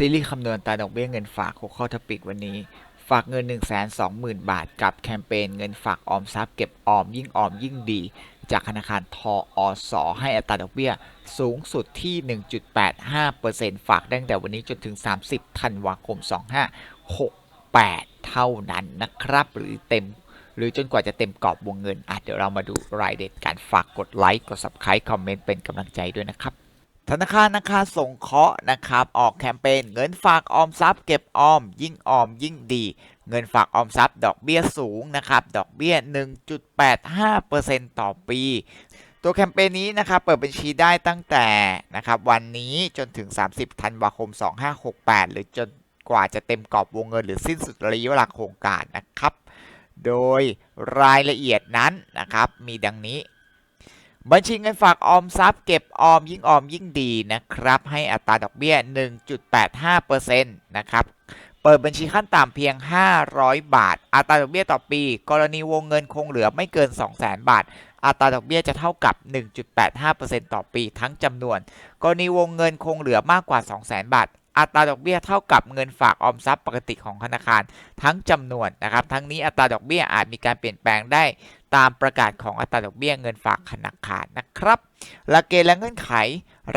ซีรีส์คำนวณตาดอกเบี้ยเงินฝากหัวข้อทปิกวันนี้ ฝากเงิน 1 2 0 0 0 0 บาท กับแคมเปญเงินฝากออมทรัพย์เก็บออมยิ่งออมยิ่งดี จากธนาคารทออสอให้อัตราดอกเบี้ยสูงสุดที่ 1.85%ฝากตั้งแต่วันนี้จนถึง 30 ธันวาคม 2568 เท่านั้นนะครับ หรือเต็ม หรือจนกว่าจะเต็มกรอบวงเงินอะเดี๋ยวเรามาดูรายเด็ดการฝากกดไลค์กด subscribe คอมเมนต์เป็นกำลังใจด้วยนะครับ ธนาคารนะคะสงเคราะห์นะครับออกแคมเปญเงินฝากออมทรัพย์เก็บออม ยิ่งออมยิ่งดี เงินฝากออมทรัพย์ดอกเบี้ยสูงนะครับดอกเบี้ย 1.85%ต่อปี ตัวแคมเปญนี้นะครับเปิดบัญชีได้ตั้งแต่นะครับวันนี้จนถึง 30 ธันวาคม 2568 หรือจนกว่าจะเต็มกรอบวงเงินหรือสิ้นสุดระยะเวลาโครงการนะครับ โดยรายละเอียดนั้นนะครับมีดังนี้ บัญชีเงินฝากออมทรัพย์เก็บออมยิ่งออมยิ่งดีนะครับ ให้อัตราดอกเบี้ย 1.85%นะครับ เปิดบัญชีขั้นต่ำเพียง 500 บาท อัตราดอกเบี้ยต่อปี กรณีวงเงินคงเหลือไม่เกิน 200,000 บาท อัตราดอกเบี้ยจะเท่ากับ 1.85%ต่อปีทั้งจำนวน กรณีวงเงินคงเหลือมากกว่า 200,000 บาท อัตราดอกเบี้ยเท่ากับเงินฝากออมทรัพย์ปกติของธนาคารทั้งจำนวนนะครับ ทั้งนี้อัตราดอกเบี้ยอาจมีการเปลี่ยนแปลงได้ตามประกาศของอัตราดอกเบี้ยเงินฝากธนาคารนะครับหลักเกณฑ์และเงื่อนไข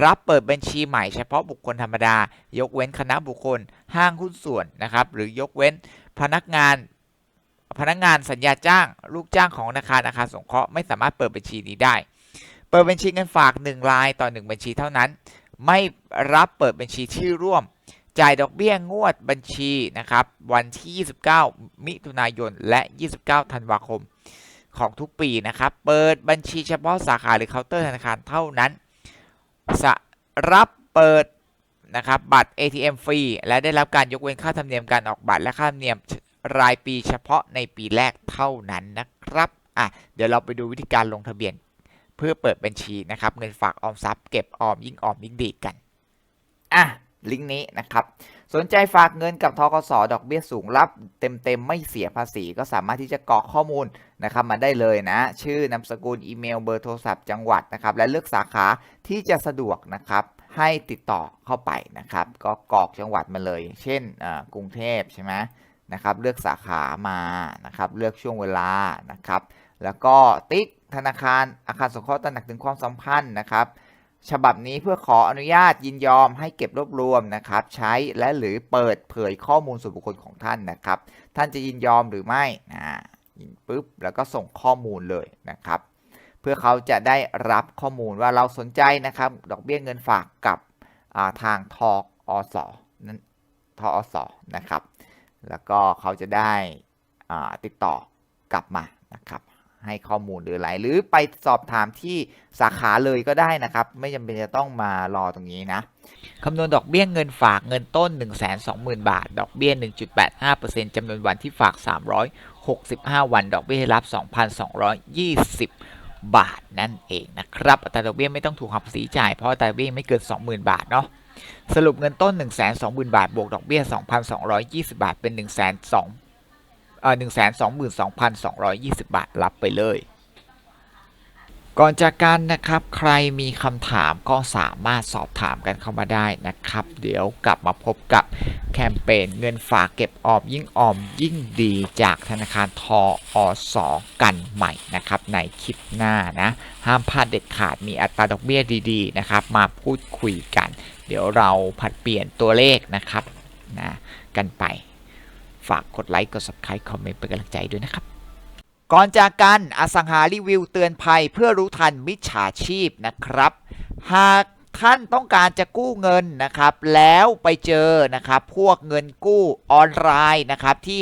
รับเปิดบัญชีใหม่เฉพาะบุคคลธรรมดา ยกเว้นคณะบุคคล ห้างหุ้นส่วนนะครับ หรือยกเว้นพนักงานพนักงานสัญญาจ้าง ลูกจ้างของธนาคารอาคารสงเคราะห์ไม่สามารถเปิดบัญชีนี้ได้ เปิดบัญชีเงินฝาก 1 รายต่อ 1 บัญชีเท่านั้น ไม่รับเปิดบัญชีชื่อร่วม จ่ายดอกเบี้ยงวดบัญชีนะครับ วันที่ 29 มิถุนายน และ 29 ธันวาคมของทุกปีนะครับ เปิดบัญชีเฉพาะสาขาหรือเคาน์เตอร์ธนาคารเท่านั้นสรับเปิดนะครับบัตร ATM ฟรี และได้รับการยกเว้นค่าธรรมเนียมการออกบัตรและค่าธรรมเนียมรายปีเฉพาะในปีแรกเท่านั้นนะครับ อะ เดี๋ยวเราไปดูวิธีการลงทะเบียน เพื่อเปิดบัญชีนะครับ เงินฝากออมทรัพย์เก็บออมยิ่งออมยิ่งดีกัน อะ ลิงก์นี้นะครับ สนใจฝากเงินกับทกสดอกเบี้ยสูงรับ เต็มๆ ไม่เสียภาษีก็สามารถที่จะกรอกข้อมูลนะครับมาได้เลยนะ ชื่อนามสกุลอีเมลเบอร์โทรศัพท์จังหวัดนะครับ และเลือกสาขาที่จะสะดวกนะครับให้ติดต่อเข้าไปนะครับ ก็กรอกจังหวัดมาเลย เช่นอ่ากรุงเทพใช่ไหมนะครับ เลือกสาขามานะครับ เลือกช่วงเวลานะครับ แล้วก็ติ๊ก ธนาคารอาคารสงเคราะห์ตระหนักถึงความสัมพันธ์นะครับ ฉบับนี้เพื่อขออนุญาตยินยอมให้เก็บรวบรวมนะครับ ใช้และหรือเปิดเผยข้อมูลส่วนบุคคลของท่านนะครับ ท่านจะยินยอมหรือไม่นะยินปุ๊บแล้วก็ส่งข้อมูลเลยนะครับ เพื่อเขาจะได้รับข้อมูลว่าเราสนใจนะครับ ดอกเบี้ยเงินฝากกับาทางทออสนั้นทออสนะครับ แล้วก็เขาจะได้ติดต่อกลับมานะครับ ให้ข้อมูลหรืออะไรหรือไปสอบถามที่สาขาเลยก็ได้นะครับ ไม่จำเป็นจะต้องมารอตรงนี้นะคำนวณดอกเบี้ยเงินฝากเงินต้น 1 2 0 0 0 0 บาท ดอกเบี้ย 1.85%จำนวนวันที่ฝาก 365 วัน ดอกเบี้ยรับ 2,220 บาทนั่นเองนะครับอัตราดอกเบี้ยไม่ต้องถูกหักภาษีจ่ายเพราะอัตราดอกเบี้ยไม่เกิน 20,000 บาทเนาะสรุปเงินต้น 1 2 0 0 0 0 บาท บวกดอกเบี้ย 2,220 บาท เป็น 1 2 เอ่อ122,220บาทรับไปเลย ก่อนจากกันนะครับใครมีคำถามก็สามารถสอบถามกันเข้ามาได้นะครับ เดี๋ยวกลับมาพบกับแคมเปญเงินฝากเก็บออมยิ่งออมยิ่งดีจากธนาคารทออสกันใหม่นะครับในคลิปหน้านะห้ามพลาดเด็ดขาดมีอัตราดอกเบี้ยดีๆนะครับมาพูดคุยกัน เดี๋ยวเราผัดเปลี่ยนตัวเลขนะครับนะกันไป ฝากกดไลค์ กด subscribe คอมเมนต์เป็นกำลังใจด้วยนะครับ ก่อนจากกันอสังหารีวิวเตือนภัยเพื่อรู้ทันมิจฉาชีพนะครับ หากท่านต้องการจะกู้เงินนะครับ แล้วไปเจอนะครับ พวกเงินกู้ออนไลน์นะครับที่